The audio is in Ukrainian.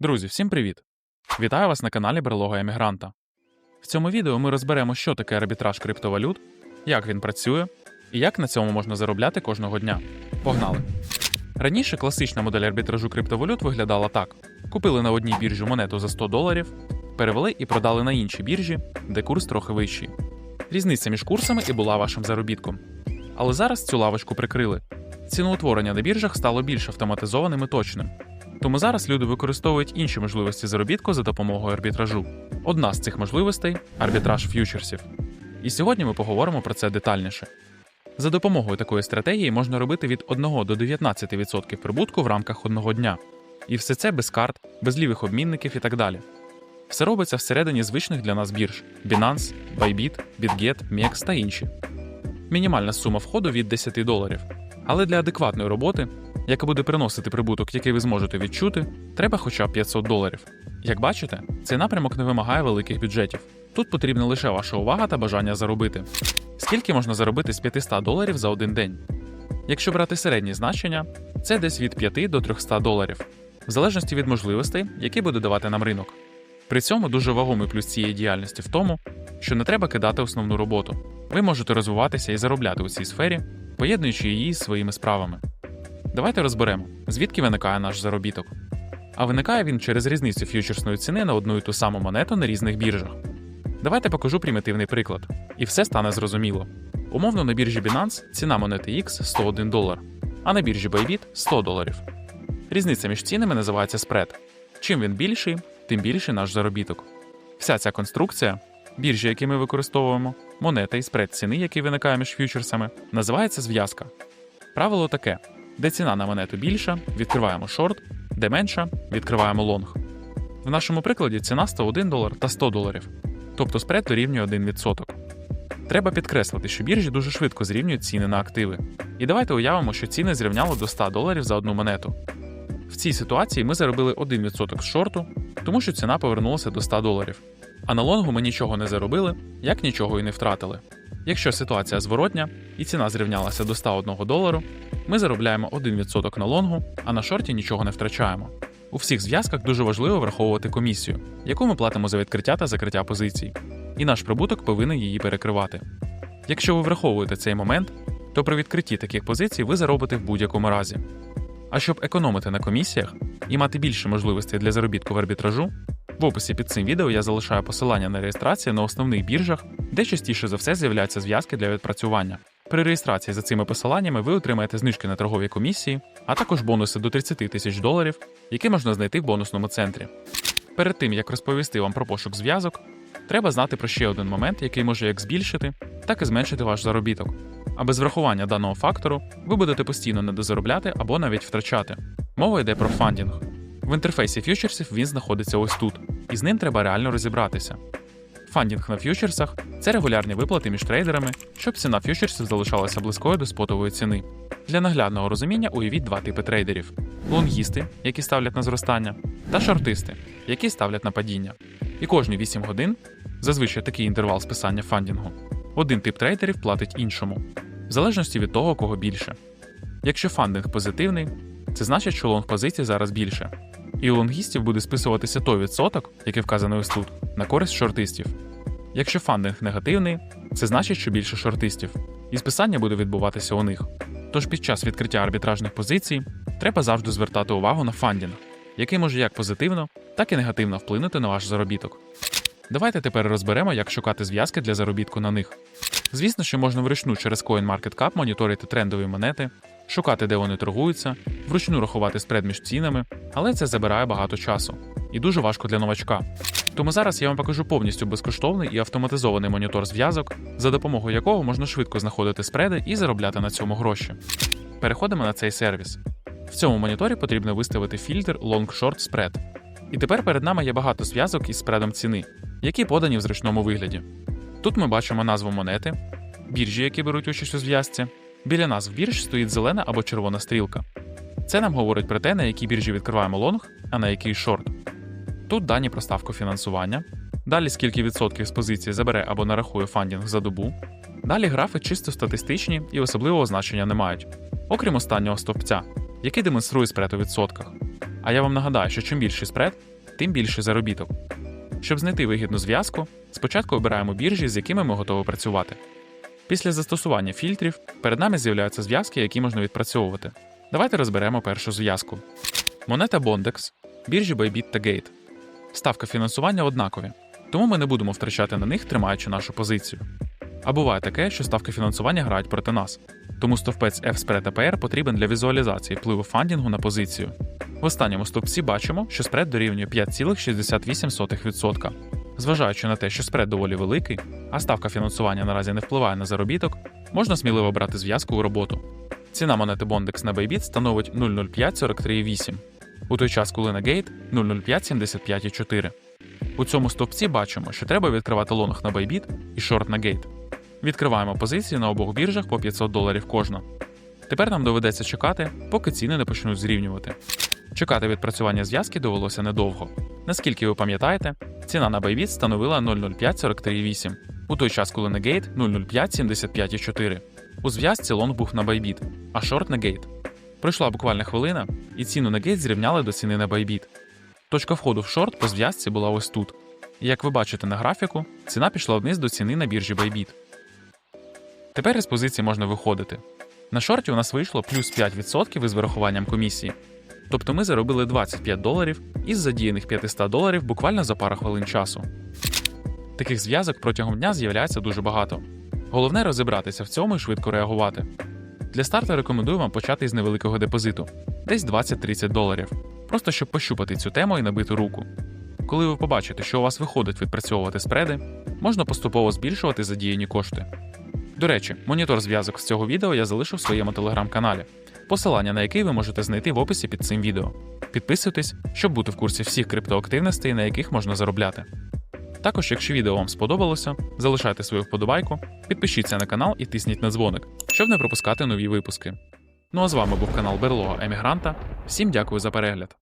Друзі, всім привіт! Вітаю вас на каналі Берлога Емігранта. В цьому відео ми розберемо, що таке арбітраж криптовалют, як він працює і як на цьому можна заробляти кожного дня. Погнали! Раніше класична модель арбітражу криптовалют виглядала так: купили на одній біржі монету за 100 доларів, перевели і продали на іншій біржі, де курс трохи вищий. Різниця між курсами і була вашим заробітком. Але зараз цю лавочку прикрили. Ціноутворення на біржах стало більш автоматизованим і точним. Тому зараз люди використовують інші можливості заробітку за допомогою арбітражу. Одна з цих можливостей арбітраж ф'ючерсів. І сьогодні ми поговоримо про це детальніше. За допомогою такої стратегії можна робити від 1 до 19% прибутку в рамках одного дня. І все це без карт, без лівих обмінників і так далі. Все робиться всередині звичних для нас бірж: Binance, Bybit, BitGet, MEX та інші. Мінімальна сума входу від 10 доларів. Але для адекватної роботи, яка буде приносити прибуток, який ви зможете відчути, треба хоча б 500 доларів. Як бачите, цей напрямок не вимагає великих бюджетів. Тут потрібна лише ваша увага та бажання заробити. Скільки можна заробити з 500 доларів за один день? Якщо брати середні значення, це десь від 5 до 300 доларів, в залежності від можливостей, які буде давати нам ринок. При цьому дуже вагомий плюс цієї діяльності в тому, що не треба кидати основну роботу. Ви можете розвиватися і заробляти у цій сфері, поєднуючи її з своїми справами. Давайте розберемо, звідки виникає наш заробіток. А виникає він через різницю ф'ючерсної ціни на одну і ту саму монету на різних біржах. Давайте покажу примітивний приклад, і все стане зрозуміло. Умовно на біржі Binance ціна монети X 101 долар, а на біржі Bybit 100 доларів. Різниця між цінами називається спред. Чим він більший, тим більший наш заробіток. Вся ця конструкція, біржі, які ми використовуємо, монета і спред ціни, який виникає між ф'ючерсами, називається зв'язка. Правило таке: де ціна на монету більша, відкриваємо шорт, де менша, відкриваємо лонг. В нашому прикладі ціна 101 долар та 100 доларів, тобто спред дорівнює 1%. Треба підкреслити, що біржі дуже швидко зрівнюють ціни на активи. І давайте уявимо, що ціни зрівняли до 100 доларів за одну монету. В цій ситуації ми заробили 1% з шорту, тому що ціна повернулася до 100 доларів. А на лонгу ми нічого не заробили, як нічого і не втратили. Якщо ситуація зворотня і ціна зрівнялася до 101 долару, ми заробляємо 1% на лонгу, а на шорті нічого не втрачаємо. У всіх зв'язках дуже важливо враховувати комісію, яку ми платимо за відкриття та закриття позицій, і наш прибуток повинен її перекривати. Якщо ви враховуєте цей момент, то при відкритті таких позицій ви заробите в будь-якому разі. А щоб економити на комісіях і мати більше можливостей для заробітку в арбітражу, в описі під цим відео я залишаю посилання на реєстрацію на основних біржах, де частіше за все з'являються зв'язки для відпрацювання. При реєстрації за цими посиланнями ви отримаєте знижки на торгові комісії, а також бонуси до 30 тисяч доларів, які можна знайти в бонусному центрі. Перед тим як розповісти вам про пошук зв'язок, треба знати про ще один момент, який може як збільшити, так і зменшити ваш заробіток. А без врахування даного фактору ви будете постійно недозаробляти або навіть втрачати. Мова йде про фандінг. В інтерфейсі ф'ючерсів він знаходиться ось тут, і з ним треба реально розібратися. Фандінг на ф'ючерсах це регулярні виплати між трейдерами, щоб ціна ф'ючерсів залишалася близькою до спотової ціни. Для наглядного розуміння уявіть два типи трейдерів: лонгісти, які ставлять на зростання, та шортисти, які ставлять на падіння. І кожні 8 годин, зазвичай такий інтервал списання фандінгу, один тип трейдерів платить іншому, в залежності від того, кого більше. Якщо фандинг позитивний, це значить, що лонг позицій зараз більше. І у лонгістів буде списуватися той відсоток, який вказаний ось тут, на користь шортистів. Якщо фандинг негативний, це значить, що більше шортистів, і списання буде відбуватися у них. Тож під час відкриття арбітражних позицій треба завжди звертати увагу на фандінг, який може як позитивно, так і негативно вплинути на ваш заробіток. Давайте тепер розберемо, як шукати зв'язки для заробітку на них. Звісно, що можна вручну через CoinMarketCap моніторити трендові монети, шукати, де вони торгуються, вручну рахувати спред між цінами, але це забирає багато часу і дуже важко для новачка. Тому зараз я вам покажу повністю безкоштовний і автоматизований монітор зв'язок, за допомогою якого можна швидко знаходити спреди і заробляти на цьому гроші. Переходимо на цей сервіс. В цьому моніторі потрібно виставити фільтр Long Short Spread. І тепер перед нами є багато зв'язок із спредом ціни, які подані в зручному вигляді. Тут ми бачимо назву монети, біржі, які беруть участь у зв'язці. Біля назв бірж стоїть зелена або червона стрілка. Це нам говорить про те, на якій біржі відкриваємо лонг, а на який шорт. Тут дані про ставку фінансування, далі скільки відсотків з позиції забере або нарахує фандінг за добу. Далі графи чисто статистичні і особливого значення не мають, окрім останнього стовпця, який демонструє спред у відсотках. А я вам нагадаю, що чим більший спред, тим більший заробіток. Щоб знайти вигідну зв'язку, спочатку обираємо біржі, з якими ми готові працювати. Після застосування фільтрів перед нами з'являються зв'язки, які можна відпрацьовувати. Давайте розберемо першу зв'язку. Монета Bondex, біржі Bybit та Gate. Ставка фінансування однакові, тому ми не будемо втрачати на них, тримаючи нашу позицію. А буває таке, що ставки фінансування грають проти нас, тому стовпець F-Spread APR потрібен для візуалізації впливу фандінгу на позицію. В останньому стовпці бачимо, що спред дорівнює 5,68%. Зважаючи на те, що спред доволі великий, а ставка фінансування наразі не впливає на заробіток, можна сміливо брати зв'язку у роботу. Ціна монети Bondex на Bybit становить 0,0543,8, у той час, коли на Gate 0,0575,4. У цьому стовпці бачимо, що треба відкривати лонг на Bybit і шорт на Gate. Відкриваємо позиції на обох біржах по 500 доларів кожна. Тепер нам доведеться чекати, поки ціни не почнуть зрівнювати. Чекати відпрацювання зв'язки довелося недовго. Наскільки ви пам'ятаєте, ціна на Bybit становила 0,0543,8, у той час, коли на Gate 0,0575,4. У зв'язці лонг був на Bybit, а шорт на Gate. Пройшла буквально хвилина, і ціну на Gate зрівняли до ціни на Bybit. Точка входу в шорт по зв'язці була ось тут. Як ви бачите на графіку, ціна пішла вниз до ціни на біржі Bybit. Тепер із позиції можна виходити. На шорті у нас вийшло плюс 5% із вирахуванням комісії. Тобто ми заробили 25 доларів із задіяних 500 доларів буквально за пару хвилин часу. Таких зв'язок протягом дня з'являється дуже багато. Головне розібратися в цьому і швидко реагувати. Для старту рекомендую вам почати із невеликого депозиту, десь 20-30 доларів, просто щоб пощупати цю тему і набити руку. Коли ви побачите, що у вас виходить відпрацьовувати спреди, можна поступово збільшувати задіяні кошти. До речі, монітор зв'язок з цього відео я залишу в своєму телеграм-каналі, посилання на який ви можете знайти в описі під цим відео. Підписуйтесь, щоб бути в курсі всіх криптоактивностей, на яких можна заробляти. Також, якщо відео вам сподобалося, залишайте свою вподобайку, підпишіться на канал і тисніть на дзвоник, щоб не пропускати нові випуски. Ну а з вами був канал Берлога Емігранта. Всім дякую за перегляд.